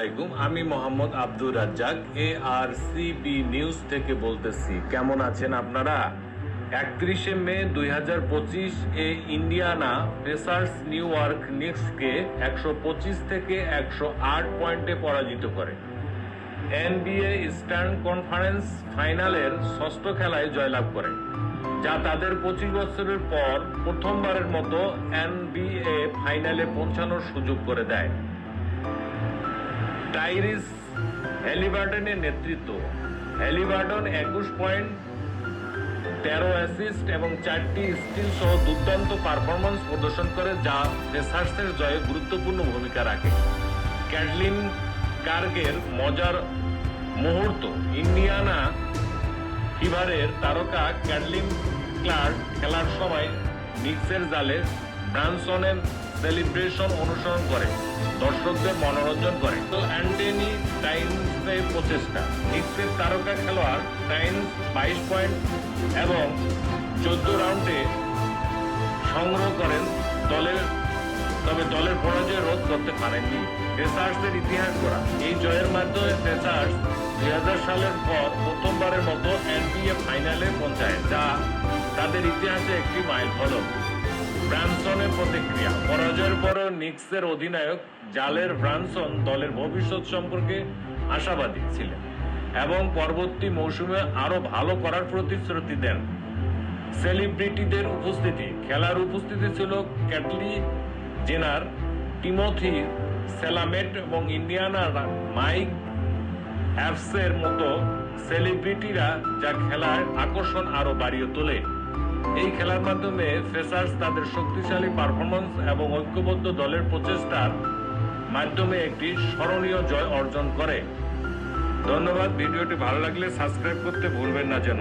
আলাইকুম, আমি Mohammad Abdur Razzaq A R CB news থেকে বলতেছি। কেমন আছেন আপনারা? একত্রিশে মে দুই হাজার পঁচিশ এ ইন্ডিয়ানা পেসার্স নিউ ইয়র্ক নিক্সকে একশো পঁচিশ থেকে একশো আট পয়েন্টে পরাজিত করে। এনবিএ ইস্টার্ন কনফারেন্স ফাইনালের ষষ্ঠ খেলায় জয়লাভ করে, যা তাদের পঁচিশ বছরের পর প্রথমবারের মতো এনবিএ ফাইনালে পৌঁছানোর সুযোগ করে দেয়। টাইরিস হ্যালিবার্টনের নেতৃত্ব। হ্যালিবার্টন একুশ পয়েন্ট তেরো অ্যাসিস্ট এবং চারটি স্টিল সহ দুর্দান্ত পারফরমেন্স প্রদর্শন করে, যা পেসার্সের জয়ে গুরুত্বপূর্ণ ভূমিকা রাখে। ক্যাটলিন কার্গের মজার মুহূর্ত, ইন্ডিয়ানা ফিভারের তারকা ক্যাটলিন ক্লার্ক খেলার সময় নিক্সের জালে ব্রানসনের সেলিব্রেশন অনুসরণ করে, দর্শকদের মনোরঞ্জন করে। তো অ্যান্টনি টাইন্সের প্রচেষ্টা। নিক্সের তারকা খেলোয়াড় টাইমস বাইশ পয়েন্ট এবং চোদ্দ রাউন্ডে সংগ্রহ করেন দলের, তবে দলের পরাজয় রোধ করতে পারেননি পেসার্সের ইতিহাস করা এই জয়ের মাধ্যমে পেসার্স দুই সালের পর প্রথমবারের মতো এনবিএ ফাইনালে পৌঁছায়, যা তাদের ইতিহাসে একটি মাইল ফলক প্রতিক্রিয়া। পরাজয়ের পরও নিক্সের অধিনায়ক জালের ব্রানসন দলের ভবিষ্যৎ সম্পর্কে আশাবাদী ছিলেন এবং পরবর্তী মৌসুমে আরও ভালো করার প্রতিশ্রুতি দেন। সেলিব্রিটিদের উপস্থিতি, খেলার উপস্থিতি ছিল ক্যাটলি জেনার, টিমোথি সেলামেট এবং ইন্ডিয়ানার মাইক অ্যাপসের মতো সেলিব্রিটিরা যা খেলার আকর্ষণ আরও বাড়িয়ে তোলে। এই খেলার মাধ্যমে ফেসার্স তাদের শক্তিশালী পারফরমেন্স এবং ঐক্যবদ্ধ দলের প্রচেষ্টার মাধ্যমে একটি স্মরণীয় জয় অর্জন করে। ধন্যবাদ, ভিডিওটি ভালো লাগলে সাবস্ক্রাইব করতে ভুলবেন না যেন।